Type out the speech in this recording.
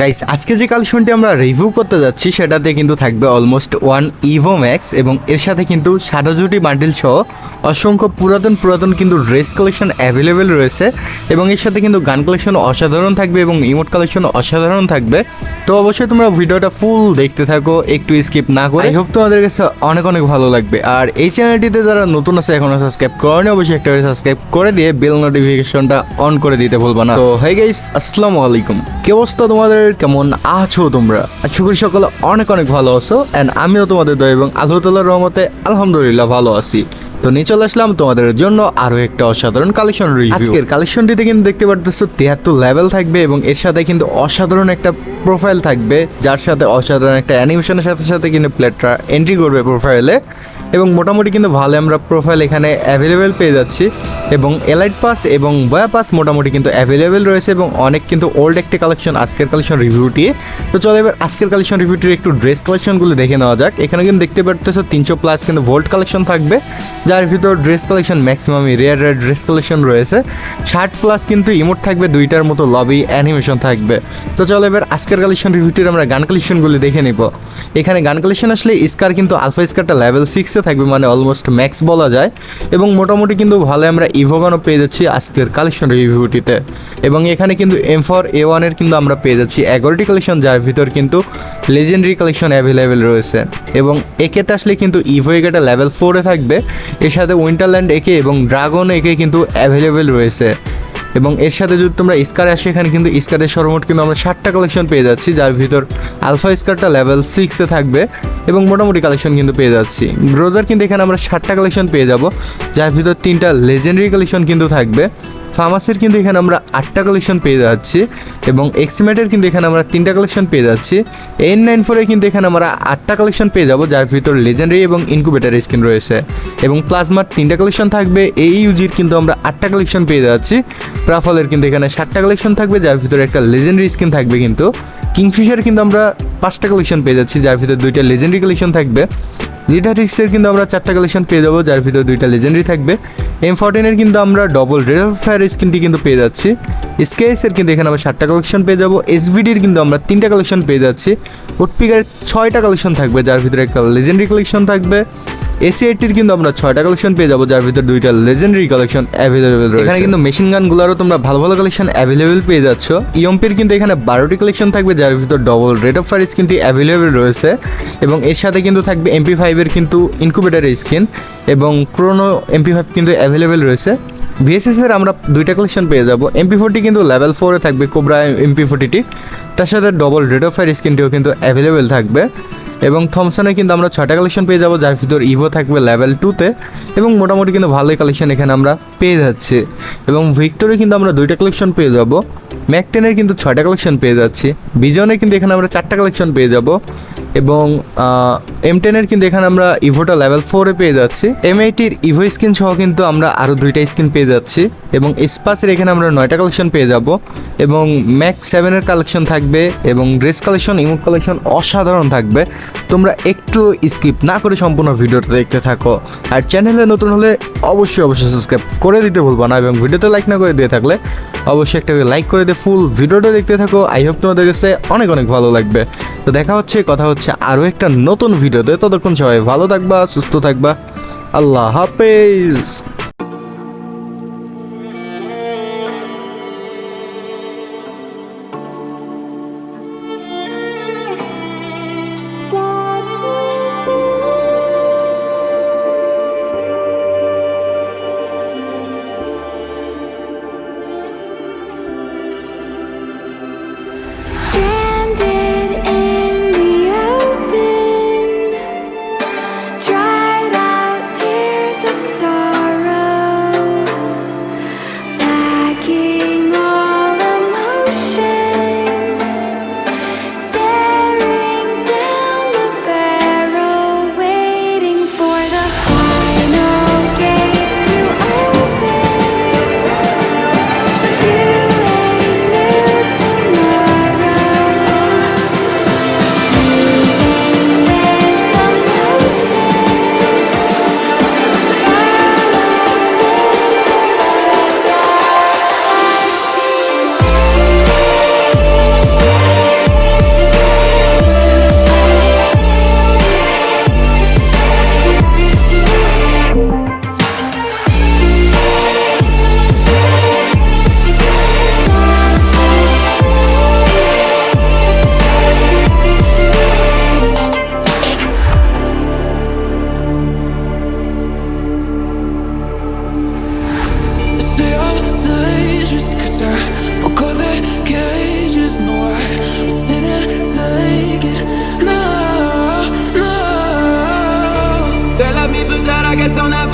Guys আজকে যে কালেকশনটি আমরা রিভিউ করতে যাচ্ছি, সেটাতে কিন্তু থাকবে অলমোস্ট ওয়ান ইভো ম্যাক্স এবং এর সাথে কিন্তু সাদা জুটি বান্ডিল সহ অসংখ্য পুরাতন পুরাতন কিন্তু ড্রেস কালেকশন অ্যাভেলেবেল রয়েছে এবং এর সাথে কিন্তু গান কালেকশন অসাধারণ থাকবে এবং ইমোট কালেকশন অসাধারণ থাকবে। তো অবশ্যই তোমরা ভিডিওটা ফুল দেখতে থাকো, একটু স্কিপ না করে। আই হোপ তোমাদের কাছে অনেক অনেক ভালো লাগবে। আর এই চ্যানেলটিতে যারা নতুন আছে এখনও সাবস্ক্রাইব করেনি, অবশ্যই একটা সাবস্ক্রাইব করে দিয়ে বেল নোটিফিকেশনটা অন করে দিতে ভুলবা না। তো হাই গাইস আসসালামু আলাইকুম। কি অবস্থা তোমাদের? কেমন আছো তোমরা? আশা করি সকলে অনেক অনেক ভালো আছো অ্যান্ড আমিও তোমাদের দয় এবং আল্লাহ তাল্লাহর রহমতে আলহামদুলিল্লাহ ভালো আছি। তো নিয়ে চলে আসলাম তোমাদের জন্য আরও একটা অসাধারণ কালেকশন আজকের কালেকশনটিতে কিন্তু দেখতে পারতেছো তিয়াত্তর লেভেল থাকবে এবং এর সাথে কিন্তু অসাধারণ একটা প্রোফাইল থাকবে, যার সাথে অসাধারণ একটা অ্যানিমেশনের সাথে সাথে কিন্তু প্লেটটা এন্ট্রি করবে প্রোফাইলে এবং মোটামুটি কিন্তু ভালো আমরা প্রোফাইল এখানে অ্যাভেলেবেল পেয়ে যাচ্ছি। এবং এলাইট পাস এবং বয়া পাস মোটামুটি কিন্তু অ্যাভেলেবেল রয়েছে এবং অনেক কিন্তু ওল্ড একটি কালেকশন আজকের কালেকশন রিভিউটি তো চলো এবার আজকের কালেকশন রিভিউটির একটু ড্রেস কালেকশনগুলো দেখে নেওয়া যাক। এখানে কিন্তু দেখতে পারতেছো তিনশো প্লাস কিন্তু ভোল্ট কালেকশন থাকবে, যার ভিতর ড্রেস কালেকশন ম্যাক্সিমামই রেয়ার রেয়ার ড্রেস কালেকশন রয়েছে। ষাট প্লাস কিন্তু ইমোট থাকবে, দুইটার মতো লবি অ্যানিমেশন থাকবে। তো চলো এবার আজকের কালেকশন রিভিউটির আমরা গান কালেকশনগুলি দেখে নিব। এখানে গান কালেকশন আসলে স্কার কিন্তু আলফা স্কারটা লেভেল সিক্সে থাকবে মানে অলমোস্ট ম্যাক্স বলা যায়। এবং মোটামুটি কিন্তু ভালো আমরা ইভোগানও পেয়ে যাচ্ছি আজকের কালেকশন রিভিউটিতে এবং এখানে কিন্তু এম ফর এ ওয়ানের কিন্তু আমরা পেয়ে যাচ্ছি এগারোটি কালেকশন যার ভিতর কিন্তু লেজেন্ডারি কালেকশন অ্যাভেলেবেল রয়েছে। এবং একেতে আসলে কিন্তু ইভো একেটা লেভেল ফোরে থাকবে। এর সাথে উইন্টারল্যান্ড একে এবং ড্রাগন একে কিন্তু অ্যাভেলেবেল রয়েছে। এবং এর সাথে যদি তোমরা স্কার আসে, এখানে কিন্তু স্কারের সর্বমোট কিন্তু আমরা ষাটটা কালেকশন পেয়ে যাচ্ছি, যার ভিতর আলফা স্কারটা লেভেল সিক্সে থাকবে এবং মোটামুটি কালেকশন কিন্তু পেয়ে যাচ্ছি। ব্রোজার কিন্তু এখানে আমরা ষাটটা কালেকশন পেয়ে যাব, যার ভিতর তিনটা লেজেন্ডারি কালেকশন কিন্তু থাকবে। ফার্মাসির কিন্তু এখানে আমরা আটটা কালেকশন পেয়ে যাচ্ছি এবং এক্সিমেটের কিন্তু এখানে আমরা তিনটা কালেকশন পেয়ে যাচ্ছি। এন নাইন ফোরে কিন্তু এখানে আমরা আটটা কালেকশন পেয়ে যাব, যার ভিতর লেজেন্ডারি এবং ইনকুবেটার স্কিন রয়েছে। এবং প্লাজমার তিনটা কালেকশন থাকবে এই ইউজির কিন্তু আমরা আটটা কালেকশন পেয়ে যাচ্ছি। প্রাফলের কিন্তু এখানে সাতটা কালেকশন থাকবে, যার ভিতরে একটা লেজেন্ডারি স্কিন থাকবে কিন্তু। কিংফিশার কিন্তু আমরা পাঁচটা কালেকশন পেয়ে যাচ্ছি, যার ভিতরে দুইটা লেজেন্ডারি কালেকশন থাকবে। জিটা টিক্সের কিন্তু আমরা চারটা কালেকশন পেয়ে যাব, যার ভিতরে দুইটা লেজেন্ডারি থাকবে। এম ফোরটিনের কিন্তু আমরা ডবল রেড ফায়ার স্কিনটি কিন্তু পেয়ে যাচ্ছি। স্কেএসের কিন্তু এখানে আমরা সাতটা কালেকশন পেয়ে যাব। এসভিডির কিন্তু আমরা তিনটা কালেকশন পেয়ে যাচ্ছি। উটপিকারের ছয়টা কালেকশন থাকবে, যার ভিতরে একটা লেজেন্ডারি কালেকশন থাকবে। এসি এইটির কিন্তু আমরা ছয়টা কালেকশন পেয়ে যাব, যার ভিতরে দুইটা লেজেন্ডারি কালেকশন অ্যাভেলেবেল রয়েছে। এখানে কিন্তু মেশিন গানগুলোরও তোমরা ভালো ভালো কালেকশন অ্যাভেলেবেল পেয়ে যাচ্ছ। ইয়ম্পির কিন্তু এখানে বারোটি কালেকশন থাকবে, যার ভিতর ডবল রেড অফ ফায়ার স্কিনটি অ্যাভেলেবেল রয়েছে। এবং এর সাথে কিন্তু থাকবে এমপি ফাইভের কিন্তু ইনকুবেটার স্কিন এবং ক্রোনো এমপি ফাইভ কিন্তু অ্যাভেলেবেল রয়েছে। ভিএসএস এর আমরা দুইটা কালেকশন পেয়ে যাব। এমপি ফোরটি কিন্তু লেভেল ফোরে থাকবে কোবরা এমপি ফোরটিটি তার সাথে ডবল রেড অফ ফায়ার স্কিনটিও কিন্তু অ্যাভেলেবেল থাকবে। এবং থমসনে কিন্তু আমরা ছয়টা কালেকশন পেয়ে যাব, যার ভিতর ইভো থাকবে লেভেল টুতে এবং মোটামুটি কিন্তু ভালোই কালেকশন এখানে আমরা পেয়ে যাচ্ছি। এবং ভিক্টোরে কিন্তু আমরা দুইটা কালেকশন পেয়ে যাব ম্যাক টেনের কিন্তু ছয়টা কালেকশন পেয়ে যাচ্ছি বিজনে কিন্তু এখানে আমরা চারটা কালেকশন পেয়ে যাব এবং এম টেনের কিন্তু এখানে আমরা ইভোটা লেভেল ফোরে পেয়ে যাচ্ছি। এম এইটির ইভো স্কিন সহ কিন্তু আমরা আরও দুইটা স্কিন পেয়ে যাচ্ছি এবং স্পাসের এখানে আমরা নয়টা কালেকশন পেয়ে যাব এবং ম্যাক সেভেনের কালেকশন থাকবে এবং ড্রেস কালেকশন ইমোট কালেকশন অসাধারণ থাকবে। তোমরা একটু স্কিপ না করে সম্পূর্ণ ভিডিওটা দেখতে থাকো। আর চ্যানেলে নতুন হলে অবশ্যই অবশ্যই সাবস্ক্রাইব করে দিতে ভুলবো না এবং ভিডিওতে লাইক না করে দিয়ে থাকলে অবশ্যই একটা লাইক করে দিয়ে ফুল ভিডিওটা দেখতে থাকো। আই হোপ তোমাদের কাছে অনেক অনেক ভালো লাগবে। তো দেখা হচ্ছে, কথা হচ্ছে আরও একটা নতুন ভিডিওতে। ততক্ষণ সবাই ভালো থাকবা, সুস্থ থাকবা। আল্লাহ হাফেজ। que son